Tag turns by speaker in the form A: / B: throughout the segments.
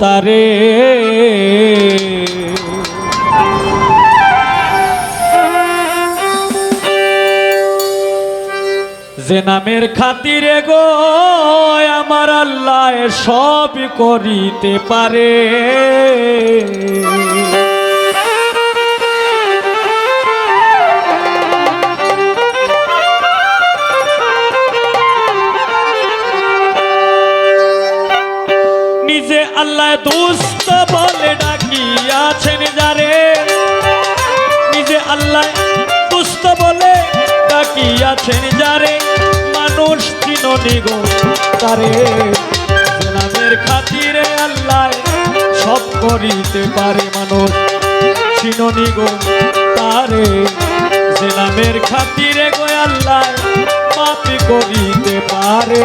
A: তারে। যে নামের খাতিরে গো আমার আল্লাহ সব করিতে পারে। নিজে আল্লাহ দুস্থ বলে ডাকিয়াছেন যারে? নিজে আল্লাহ দুস্থ বলে ডাকিয়াছেন যারে? মানুষ চিননি গো তারে। যে নামের খাতিরে আল্লাহ সব করিতে পারে মানুষ চিননি গো তারে। যে নামের খাতিরে গো আল্লাহ মাপি করিতে পারে।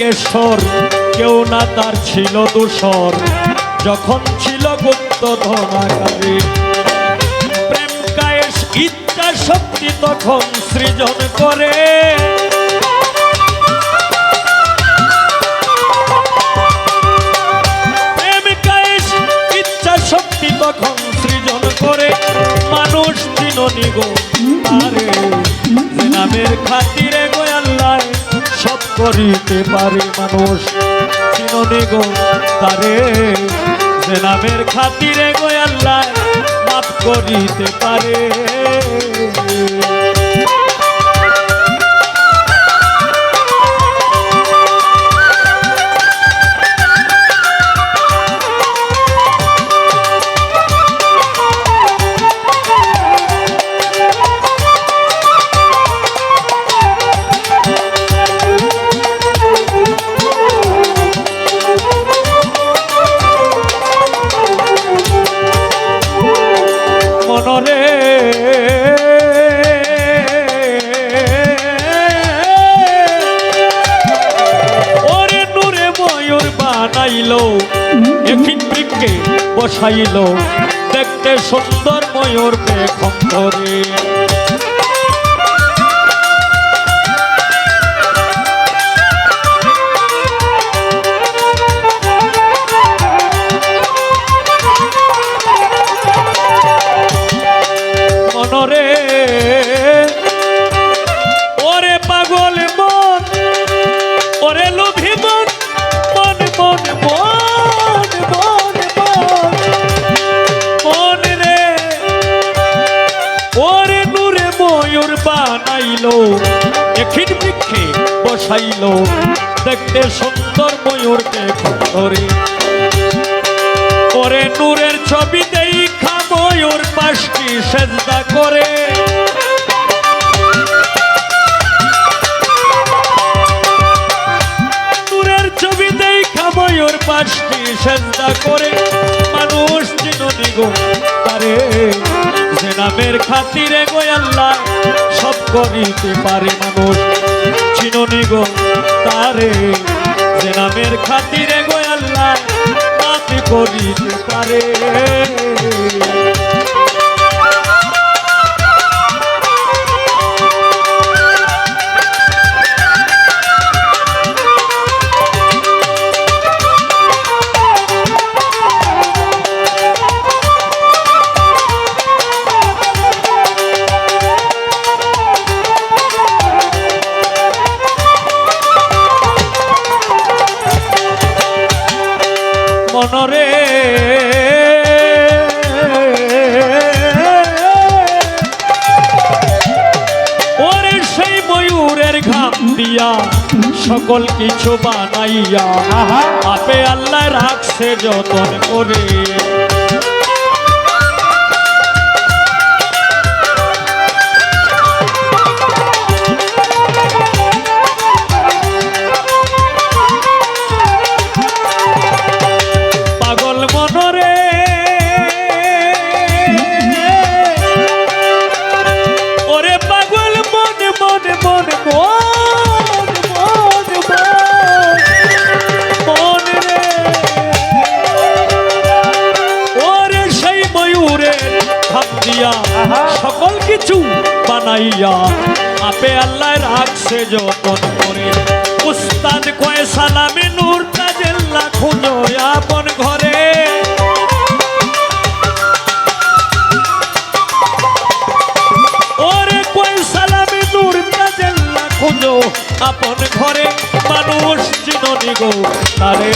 A: একেশ্বর কেউ না তার ছিল দূষর। যখন ছিল গুপ্ত ধনাকারী প্রেম কায়েস ইচ্ছা শক্তি তখন সৃজন করে। শক্তি তখন সৃজন করে। মানুষ চিননি গো, আরে নামের খাতিরে গো আল্লাহ সব করিতে পারে মানুষ। চিননি গো তারে, যে নামের খাতিরে গো আল্লাহ মাফ করিতে পারে। বানাইলো এখিন বৃক্ষে বসাইলো। দেখতে সুন্দর ময়ূর পেখম ধরে বানাইলো এখিন বৃক্ষে বসাইলো। দেখতে সুন্দর ময়ূরকে ধরে ওরে নূরের ছবি দেখা ময়ূর পাশটি সেজদা করে। নূরের ছবি দেখা ময়ূর পাশটি সেজদা করে। মানুষ চিননি গো তারে যে নামের খাতিরে গো আল্লাহ সব করিতে পারে মানুষ? চিননি গো তারে যে নামের খাতিরে গো আল্লাহ করিতে পারে। মনরে ওরে সেই ময়ূরের ঘাম দিয়া সকল কিছু বানাইয়া। আপে আল্লাহ রাখছে যতন করে। কিছু বানাইয়া, আপে আল্লাহ রাখছে যতন করে। উস্তাদ কয়, সালামে নূর তাজেল্লা খুঁজো আপন ঘরে। ওরে কই সালামে নূর তাজেল্লা খুঁজো আপন ঘরে। মানুষ চিননি গো তারে,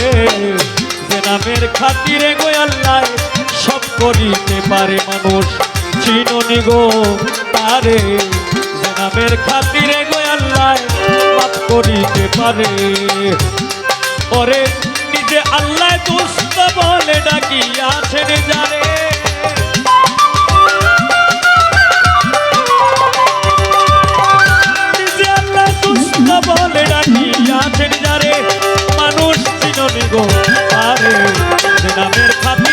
A: যে নামের খাতিরে গো আল্লাহ সব করিতে পারে মানুষ। চিননি গো তারে নামের খাতিরে গো আল্লাহ করিতে পারে। ওরে নিজে আল্লাহ দুস্ত বলে ডাকিয়াছেন যারে। দুষ্ট বলে মানুষ চিননি গো যে নামের খাতিরে